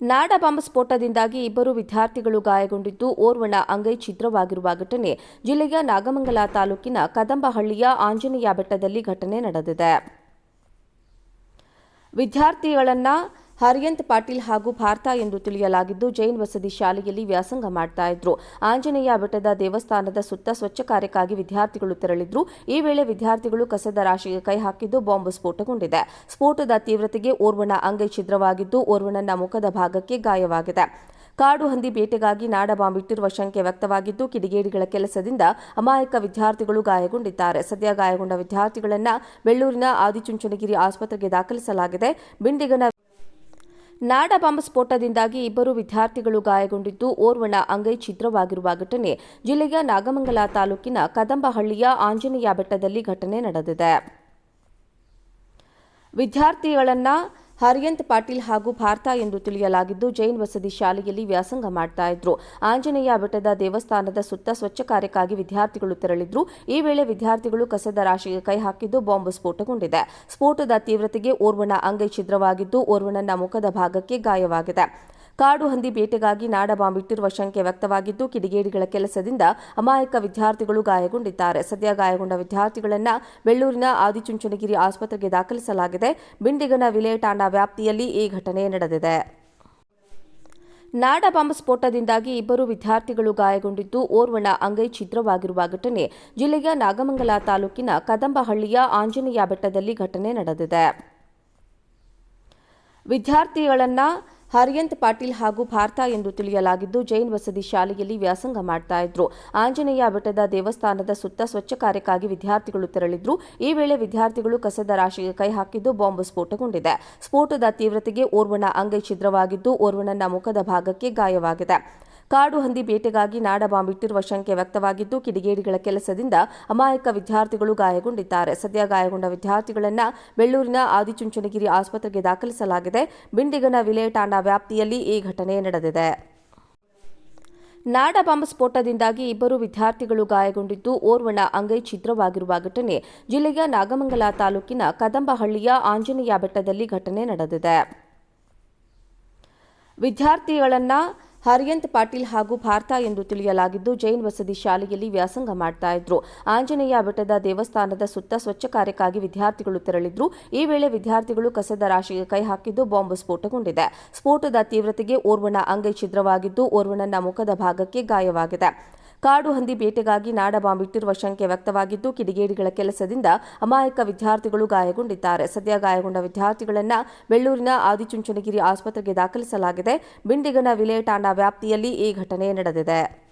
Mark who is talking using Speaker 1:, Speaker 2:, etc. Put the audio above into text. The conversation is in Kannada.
Speaker 1: ನಾಡ ಬಾಂಬ್ ಸ್ಫೋಟದಿಂದಾಗಿ ಇಬ್ಬರು ವಿದ್ಯಾರ್ಥಿಗಳು ಗಾಯಗೊಂಡಿದ್ದು, ಓರ್ವನ ಅಂಗೈ ಛಿದ್ರವಾಗಿರುವ ಘಟನೆ ಜಿಲ್ಲೆಯ ನಾಗಮಂಗಲ ತಾಲೂಕಿನ ಕದಂಬಹಳ್ಳಿಯ ಆಂಜನೇಯ ಬೆಟ್ಟದಲ್ಲಿ ಘಟನೆ ನಡೆದಿದೆ. ವಿದ್ಯಾರ್ಥಿಗಳನ್ನ ಹರಿಯಂತ್ ಪಾಟೀಲ್ ಹಾಗೂ ಭಾರತ ಎಂದು ತಿಳಿಯಲಾಗಿದ್ದು ಜೈನ್ ವಸತಿ ಶಾಲೆಯಲ್ಲಿ ವ್ಯಾಸಂಗ ಮಾಡ್ತಾ ಇದ್ರು. ಆಂಜನೇಯ ಬೆಟ್ಟದ ದೇವಸ್ಥಾನದ ಸುತ್ತ ಸ್ವಚ್ಛ ಕಾರ್ಯಕ್ಕಾಗಿ ವಿದ್ಯಾರ್ಥಿಗಳು ತೆರಳಿದ್ರು. ಈ ವೇಳೆ ವಿದ್ಯಾರ್ಥಿಗಳು ಕಸದ ರಾಶಿಗೆ ಕೈ ಹಾಕಿದ್ದು ಬಾಂಬ್ ಸ್ಫೋಟಗೊಂಡಿದೆ. ಸ್ಫೋಟದ ತೀವ್ರತೆಗೆ ಓರ್ವನ ಅಂಗೈ ಛಿದ್ರವಾಗಿದ್ದು ಓರ್ವನನ್ನ ಮುಖದ ಭಾಗಕ್ಕೆ ಗಾಯವಾಗಿದೆ. ಕಾಡು ಹಂದಿ ಬೇಟೆಗಾಗಿ ನಾಡ ಬಾಂಬ್ ಇಟ್ಟಿರುವ ಶಂಕೆ ವ್ಯಕ್ತವಾಗಿದ್ದು ಕಿಡಿಗೇಡಿಗಳ ಕೆಲಸದಿಂದ ಅಮಾಯಕ ವಿದ್ಯಾರ್ಥಿಗಳು ಗಾಯಗೊಂಡಿದ್ದಾರೆ. ಸದ್ಯ ಗಾಯಗೊಂಡ ವಿದ್ಯಾರ್ಥಿಗಳನ್ನು ಬೆಳ್ಳೂರಿನ ಆದಿಚುಂಚನಗಿರಿ ಆಸ್ಪತ್ರೆಗೆ ದಾಖಲಿಸಲಾಗಿದೆ. ಬಿಂಡಿಗನ ನಾಡ ಬಾಂಬ್ ಸ್ಫೋಟದಿಂದಾಗಿ ಇಬ್ಬರು ವಿದ್ಯಾರ್ಥಿಗಳು ಗಾಯಗೊಂಡಿದ್ದು, ಓರ್ವನ ಅಂಗೈ ಛಿದ್ರವಾಗಿರುವ ಘಟನೆ ಜಿಲ್ಲೆಯ ನಾಗಮಂಗಲ ತಾಲೂಕಿನ ಕದಂಬಹಳ್ಳಿಯ ಆಂಜನೇಯ ಬೆಟ್ಟದಲ್ಲಿ ಘಟನೆ ನಡೆದಿದೆ. ವಿದ್ಯಾರ್ಥಿಗಳನ್ನ ಹರಿಯಂತ್ ಪಾಟೀಲ್ ಹಾಗೂ ಭಾರತ ಎಂದು ತಿಳಿಯಲಾಗಿದ್ದು, ಜೈನ್ ವಸತಿ ಶಾಲೆಯಲ್ಲಿ ವ್ಯಾಸಂಗ ಮಾಡ್ತಾ ಇದ್ರು. ಆಂಜನೇಯ ಬೆಟ್ಟದ ದೇವಸ್ಥಾನದ ಸುತ್ತ ಸ್ವಚ್ಛ ಕಾರ್ಯಕ್ಕಾಗಿ ವಿದ್ಯಾರ್ಥಿಗಳು ತೆರಳಿದ್ರು. ಈ ವೇಳೆ ವಿದ್ಯಾರ್ಥಿಗಳು ಕಸದ ರಾಶಿಗೆ ಕೈ ಹಾಕಿದ್ದು ಬಾಂಬ್ ಸ್ಫೋಟಗೊಂಡಿದೆ. ಸ್ಫೋಟದ ತೀವ್ರತೆಗೆ ಓರ್ವನ ಅಂಗೈ ಛಿದ್ರವಾಗಿದ್ದು ಓರ್ವನನ್ನ ಮುಖದ ಭಾಗಕ್ಕೆ ಗಾಯವಾಗಿದೆ. ಕಾಡು ಹಂದಿ ಬೇಟೆಗಾಗಿ ನಾಡ ಬಾಂಬ್ ಇಟ್ಟಿರುವ ಶಂಕೆ ವ್ಯಕ್ತವಾಗಿದ್ದು, ಕಿಡಿಗೇಡಿಗಳ ಕೆಲಸದಿಂದ ಅಮಾಯಕ ವಿದ್ಯಾರ್ಥಿಗಳು ಗಾಯಗೊಂಡಿದ್ದಾರೆ. ಸದ್ಯ ಗಾಯಗೊಂಡ ವಿದ್ಯಾರ್ಥಿಗಳನ್ನು ಬೆಳ್ಳೂರಿನ ಆದಿಚುಂಚನಗಿರಿ ಆಸ್ಪತ್ರೆಗೆ ದಾಖಲಿಸಲಾಗಿದೆ. ಬಿಂಡಿಗನ ವಿಲೆ ಠಾಣಾ ವ್ಯಾಪ್ತಿಯಲ್ಲಿ ಈ ಘಟನೆ ನಡೆದಿದೆ. ನಾಡ ಬಾಂಬ್ ಸ್ಫೋಟದಿಂದಾಗಿ ಇಬ್ಬರು ವಿದ್ಯಾರ್ಥಿಗಳು ಗಾಯಗೊಂಡಿದ್ದು, ಓರ್ವನ ಅಂಗೈ ಛಿದ್ರವಾಗಿರುವ ಘಟನೆ ಜಿಲ್ಲೆಯ ನಾಗಮಂಗಲ ತಾಲೂಕಿನ ಕದಂಬಹಳ್ಳಿಯ ಆಂಜನೇಯ ಬೆಟ್ಟದಲ್ಲಿ ಘಟನೆ ನಡೆದಿದೆ. ವಿದ್ಯಾರ್ಥಿಗಳನ್ನ ಹರಿಯಂತ್ ಪಾಟೀಲ್ ಹಾಗೂ ಭಾರತ ಎಂದು ತಿಳಿಯಲಾಗಿದ್ದು ಜೈನ್ ವಸತಿ ಶಾಲೆಯಲ್ಲಿ ವ್ಯಾಸಂಗ ಮಾಡ್ತಾ ಇದ್ರು. ಆಂಜನೇಯ ಬೆಟ್ಟದ ದೇವಸ್ಥಾನದ ಸುತ್ತ ಸ್ವಚ್ಛ ಕಾರ್ಯಕ್ಕಾಗಿ ವಿದ್ಯಾರ್ಥಿಗಳು ತೆರಳಿದ್ರು. ಈ ವೇಳೆ ವಿದ್ಯಾರ್ಥಿಗಳು ಕಸದ ರಾಶಿಗೆ ಕೈ ಹಾಕಿದ್ದು ಬಾಂಬ್ ಸ್ಫೋಟಗೊಂಡಿದೆ. ಸ್ಫೋಟದ ತೀವ್ರತೆಗೆ ಓರ್ವನ ಅಂಗೈ ಛಿದ್ರವಾಗಿದ್ದು ಓರ್ವಣನ ಮುಖದ ಭಾಗಕ್ಕೆ ಗಾಯವಾಗಿದೆ. ಕಾಡು ಹಂದಿ ಬೇಟೆಗಾಗಿ ನಾಡ ಬಾಂಬ್ ಇಟ್ಟಿರುವ ಶಂಕೆ ವ್ಯಕ್ತವಾಗಿದ್ದು, ಕಿಡಿಗೇಡಿಗಳ ಕೆಲಸದಿಂದ ಅಮಾಯಕ ವಿದ್ಯಾರ್ಥಿಗಳು ಗಾಯಗೊಂಡಿದ್ದಾರೆ. ಸದ್ಯ ಗಾಯಗೊಂಡ ವಿದ್ಯಾರ್ಥಿಗಳನ್ನು ಬೆಳ್ಳೂರಿನ ಆದಿಚುಂಚನಗಿರಿ ಆಸ್ಪತ್ರೆಗೆ ದಾಖಲಿಸಲಾಗಿದೆ. ಬಿಂಡಿಗನ ವಿಲೆ ವ್ಯಾಪ್ತಿಯಲ್ಲಿ ಈ ಘಟನೆ ನಡೆದಿದೆ. ನಾಡ ಬಾಂಬ್ ಸ್ಫೋಟದಿಂದಾಗಿ ಇಬ್ಬರು ವಿದ್ಯಾರ್ಥಿಗಳು ಗಾಯಗೊಂಡಿದ್ದು, ಓರ್ವನ ಅಂಗೈ ಛಿದ್ರವಾಗಿರುವ ಘಟನೆ ಜಿಲ್ಲೆಯ ನಾಗಮಂಗಲ ತಾಲೂಕಿನ ಕದಂಬಹಳ್ಳಿಯ ಆಂಜನೇಯ ಬೆಟ್ಟದಲ್ಲಿ ಘಟನೆ ನಡೆದಿದೆ. ವಿದ್ಯಾರ್ಥಿಗಳನ್ನ ಹರಿಯಂತ್ ಪಾಟೀಲ್ ಹಾಗೂ ಭಾರತ ಎಂದು ತಿಳಿಯಲಾಗಿದ್ದು ಜೈನ್ ವಸತಿ ಶಾಲೆಯಲ್ಲಿ ವ್ಯಾಸಂಗ ಮಾಡ್ತಾ ಇದ್ರು. ಆಂಜನೇಯ ಬೆಟ್ಟದ ದೇವಸ್ಥಾನದ ಸುತ್ತ ಸ್ವಚ್ಛ ಕಾರ್ಯಕ್ಕಾಗಿ ವಿದ್ಯಾರ್ಥಿಗಳು ತೆರಳಿದ್ರು. ಈ ವೇಳೆ ವಿದ್ಯಾರ್ಥಿಗಳು ಕಸದ ರಾಶಿಗೆ ಕೈ ಹಾಕಿದ್ದು ಬಾಂಬ್ ಸ್ಫೋಟಗೊಂಡಿದೆ. ಸ್ಫೋಟದ ತೀವ್ರತೆಗೆ ಓರ್ವನ ಅಂಗೈ ಛಿದ್ರವಾಗಿದ್ದು ಓರ್ವಣನ ಮುಖದ ಭಾಗಕ್ಕೆ ಗಾಯವಾಗಿದೆ. ಕಾಡು ಹಂದಿ ಬೇಟೆಗಾಗಿ ನಾಡ ಬಾಂಬ್ ಇಟ್ಟಿರುವ ಶಂಕೆ ವ್ಯಕ್ತವಾಗಿದ್ದು, ಕಿಡಿಗೇಡಿಗಳ ಕೆಲಸದಿಂದ ಅಮಾಯಕ ವಿದ್ಯಾರ್ಥಿಗಳು ಗಾಯಗೊಂಡಿದ್ದಾರೆ. ಸದ್ಯ ಗಾಯಗೊಂಡ ವಿದ್ಯಾರ್ಥಿಗಳನ್ನು ಬೆಳ್ಳೂರಿನ ಆದಿಚುಂಚನಗಿರಿ ಆಸ್ಪತ್ರೆಗೆ ದಾಖಲಿಸಲಾಗಿದೆ. ಬಿಂಡಿಗನ ವಿಲೆ ಠಾಣಾ ವ್ಯಾಪ್ತಿಯಲ್ಲಿ ಈ ಘಟನೆ ನಡೆದಿದೆ.